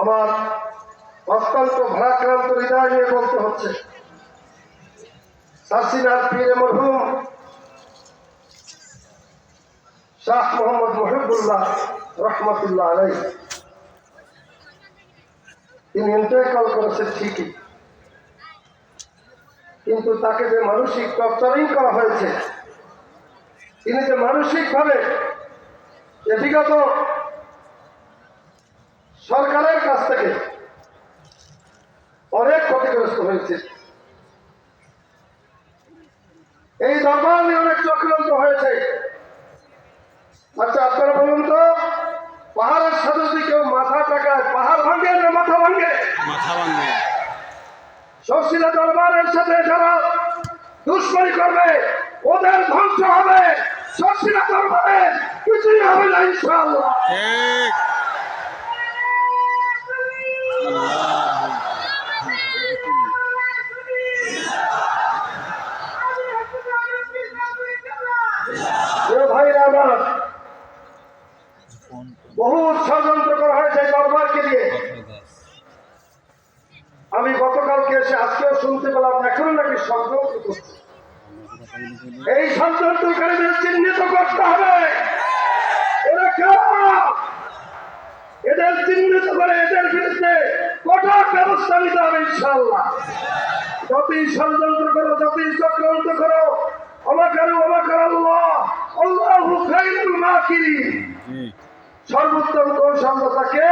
আমার অত্যন্ত ভারাক্রান্ত হৃদয় নিয়ে বলতে হচ্ছে। সাসিনার পীরে মরহুম শাহ মোহাম্মদ মহিবুল্লাহ রহমতুল্লাহ আলাই তিনি ইন্তেকাল করেছেন ঠিকই। কিন্তু তাকে যে মানসিক টর্চারিং করা হয়েছে, তিনি যে মানসিকভাবে যে বিগত সরকারের কাছ থেকে অনেক ক্ষতিগ্রস্ত হয়েছে। এই দরবার নিয়ে অনেক চক্রান্ত হয়েছে। আচ্ছা আপনারা বলুন তো পাহাড়ের সাথে যদি কেউ মাথা টাকায় পাহাড় ভাঙে না মাথা ভাঙে? মাথা ভাঙবে শশীলা দরবারের সাথে যারা দুশ্মনী করবে ওদের ধ্বংস হবে। শশীলা দরবারে কিছুই হবে না ইনশাআল্লাহ। বহু ষড়যন্ত্র করা হয়েছে দরবারকে নিয়ে। আমি গতকালকে এসে আজকেও শুনতে পেলাম, এখন নাকি করছে। এই ষড়যন্ত্রকারীদের চিহ্নিত করতে হবে। এরা কারা? এদের চিহ্নিত করে এদের বিরুদ্ধে কঠোর ব্যবস্থা নিতে হবে ইনশাল্লাহ যতই ষড়যন্ত্র করো, যতই চক্রান্ত করো, অবাকারু অবাকার আল্লাহ আল্লাহ খাইরুল মাকিরিন। সর্বোত্তম কৌশলতাকে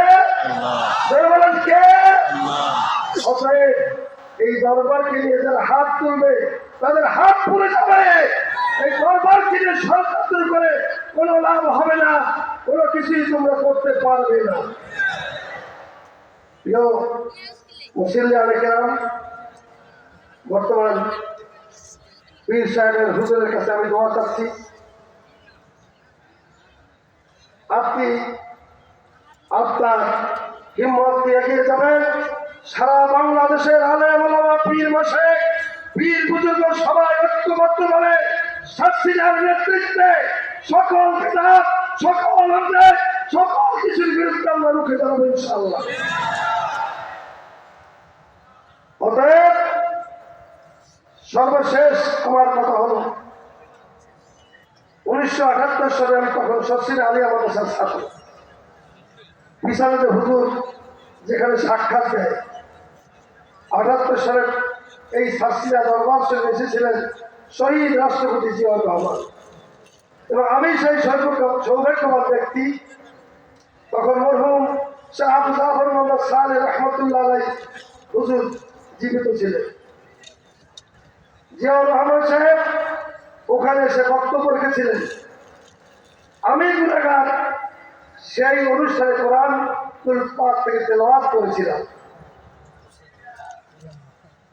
আল্লাহ বলেন কে? এই দরবারকে নিয়ে যারা হাত তুলবে, তাদের হাত পুড়ে যাবে। এই দরবারকে নিয়ে ষড়যন্ত্র করে কোনো লাভ হবে না, কোনো কিছুই তোমরা করতে পারবে না। বর্তমান পীর সাহেবের হুজুরের কাছে আমি দোয়া চাচ্ছি। আপনি আপনার হিম্মত দিয়ে এগিয়ে যাবেন। সারা বাংলাদেশের আলেম পীর মাসে পীর বুজুর্গ সবাই ঐক্যবদ্ধ ভাবে শাস্তিজার নেতৃত্বে সকল কিতাব সকল অন্যায় সকল কিছুর বিরুদ্ধে আমরা রুখে দাঁড়াবো ইনশাল্লাহ অতএব সর্বশেষ আমার উনিশশো আঠাত্তর সালে আমি তখন সসির আলী মাদ্রাসার ছাত্র বিশালতে হুজুর যেখানে সাক্ষাৎ দেয়। আঠাত্তর সালে এই শাস্ত্রীরা দরবার সঙ্গে এসেছিলেন শহীদ রাষ্ট্রপতি জিয়াউর রহমান। এবং আমি সেই সৌভাগ্য সৌভাগ্যবান ব্যক্তি। তখন মরহুম শাহ আবু মোহাম্মদ সালে রহমতুল্লাহ আলাই হুজুর জীবিত ছিলেন। জিয়াউর রহমান সাহেব এসে বক্তব্য রেখেছিলেন। আমি গুণাগার, সেই অনুষ্ঠানে কোরআন পাক থেকে তেলাওয়াত করেছিলাম।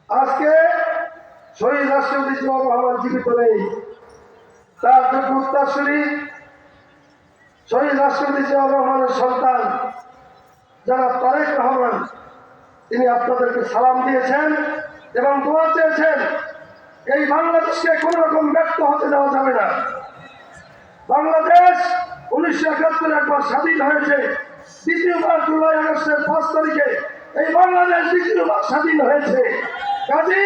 আজকে শহীদ রাষ্ট্রপতি রহমান জীবিত নেই। তার যোগ্য উত্তরসূরি শহীদ রাষ্ট্রপতি জিয়াউর রহমানের সন্তান যারা তারেক রহমান, তিনি আপনাদেরকে সালাম দিয়েছেন এবং দোয়া চেয়েছেন এই বাংলাদেশকে কোন রকম ব্যক্ত হতে দেওয়া যাবে না। বাংলাদেশ উনিশশো একাত্তর একবার স্বাধীন হয়েছে। দ্বিতীয়বার জুলাই আগস্টের পাঁচ তারিখে এই বাংলাদেশ দ্বিতীয়বার স্বাধীন হয়েছে। কাজী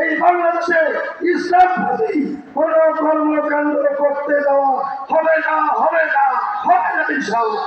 এই বাংলাদেশে ইসলাম কোন কর্মকাণ্ড করতে দেওয়া হবে না হবে না হবে না ইনশাল্লাহ